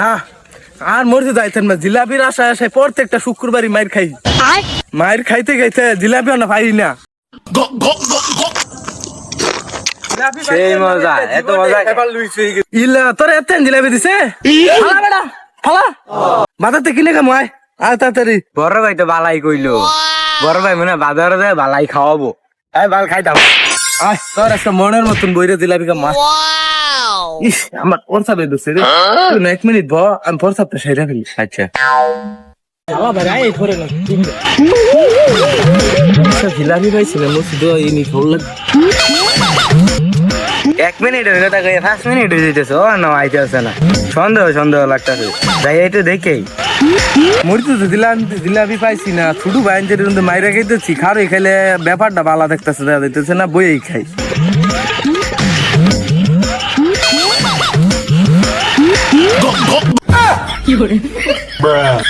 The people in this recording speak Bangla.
না আর মরতে যাইতেন না। জিলাপির আশায় আশায় প্রত্যেকটা শুক্রবারই মায়ের খাই। মায়ের খাইতে খাইতে জিলাপি না পাই না। জিলাপি সেই মজা, এত। ইলা তোর এত জিলাপি দিছে? ফালা বেটা ফালা। বাজারতে কিনে খামো আয়। আয় তাড়াতাড়ি। বড় ভাই তো বালাই কইলো। বড় ভাই মানে বাজারে দেয় বালাই খাওয়াবো। আয় বাল খাইতাম আয় তোর একটা মনের মতন বইরে জিলাপি কা মাছ ইস আমার প্রসাবে দোষে রে। তুই না এক মিনিট ব আমি প্রসাবটা সেরে ফেলি। আচ্ছা। জিলাপি পাইছিলাম শুধু এই নি ভালো লাগে এক মিনিটের কথা কই পাঁচ মিনিট হয়ে যেতেছে ও না আইতে আছে না। সন্দেহ সন্দেহ লাগতেছে। যাই একটু দেখেই মরিতে তো দিলাম জিলাপি পাইছি না ছুটু বাইন যে কিন্তু মাইরা খাইতেছি। খারো খাইলে ব্যাপারটা ভালো দেখতেছে দেখা দিতেছে না বইয়েই খাই। Bruh.